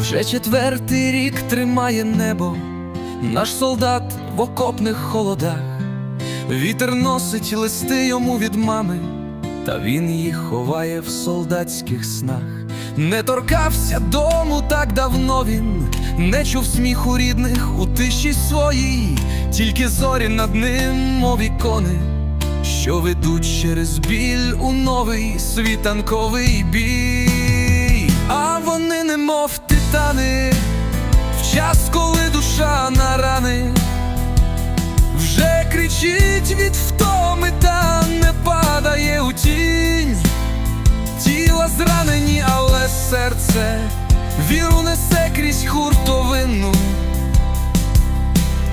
Вже четвертий рік тримає небо, наш солдат в окопних холодах, вітер носить листи йому від мами, та він їх ховає в солдатських снах. Не торкався дому так давно він, не чув сміху рідних у тиші своїй, тільки зорі над ним, мов ікони, що ведуть через біль у новий світанковий бій. А вони немов титани, в час, коли душа на рани, вже кричить від втоми, та не падає у тінь. Тіла зранені, але серце віру несе крізь хуртовину.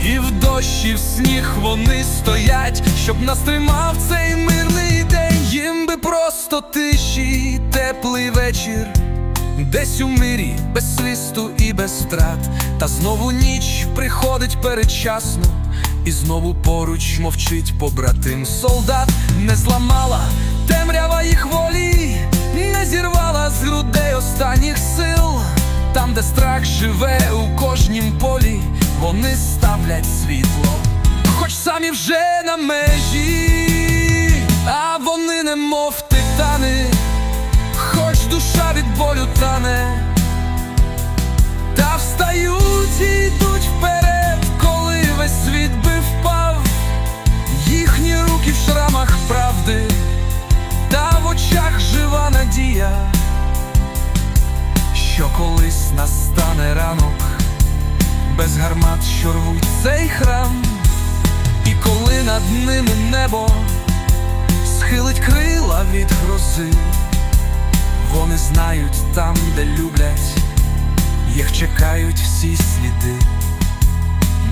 І в дощі, в сніг вони стоять, щоб нас тримав цей мирний день. Їм би просто тиші, теплий вечір, десь у мирі, без свисту і без страт. Та знову ніч приходить передчасно, і знову поруч мовчить побратим солдат, не зламала темрява їх волі, не зірвала з грудей останніх сил. Там, де страх живе у кожнім полі, вони ставлять світло, хоч самі вже на межі, надія що колись настане ранок, без гармат, що рвуть цей храм, і коли над ними небо схилить крила від грози, вони знають там, де люблять, їх чекають всі сліди,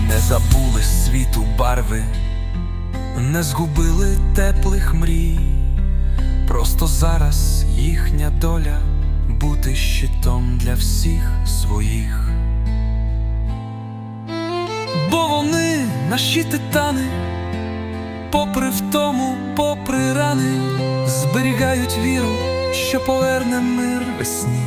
не забули світу барви, не згубили теплих мрій. Просто зараз їхня доля бути щитом для всіх своїх. Бо вони наші титани, попри втому, попри рани, зберігають віру, що поверне мир весні.